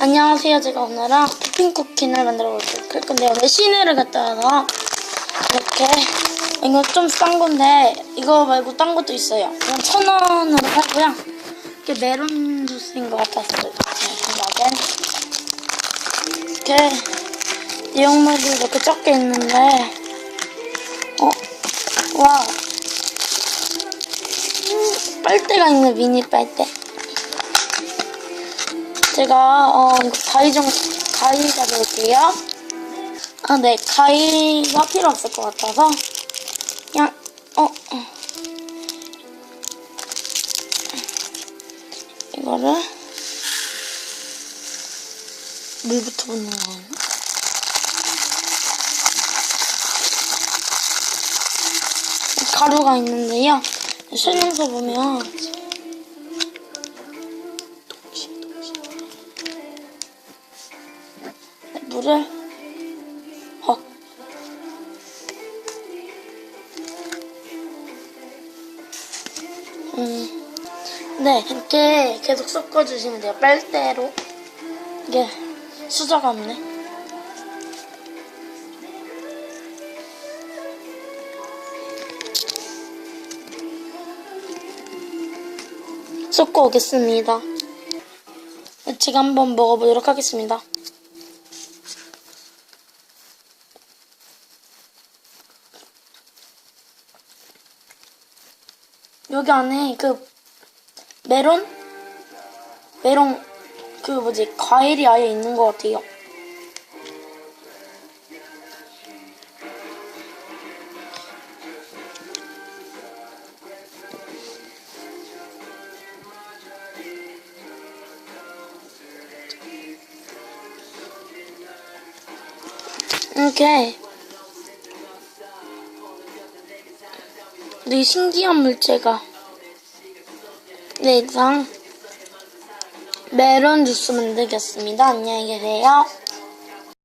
안녕하세요. 제가 오늘은 푸핀 쿠키를 만들어 볼 건데 오늘 시내를 갔다 와서 이렇게 이거 좀 싼 건데 이거 말고 딴 것도 있어요. 이건 천 원으로 팔고요. 이게 메론 주스인 것제 생각엔 이렇게 내용물이 이렇게 적게 있는데 어? 와 음, 빨대가 있네 미니 빨대. 제가 어 가위 좀 가위 잡을게요. 아 네 가위가 필요 없을 것 같아서 그냥 어, 어. 이거를 물부터 붓는 거예요. 가루가 있는데요. 설명서 보면 물을 헉 음, 네 이렇게 계속 섞어주시면 돼요. 빨대로. 이게 수저가 없네 섞어 오겠습니다. 제가 한번 먹어보도록 하겠습니다 여기 안에 그 메론? 메론 그 뭐지? 과일이 아예 있는 것 같아요. 이렇게 이 신기한 물체가 네 이상 메론 주스 만들겠습니다. 안녕히 계세요.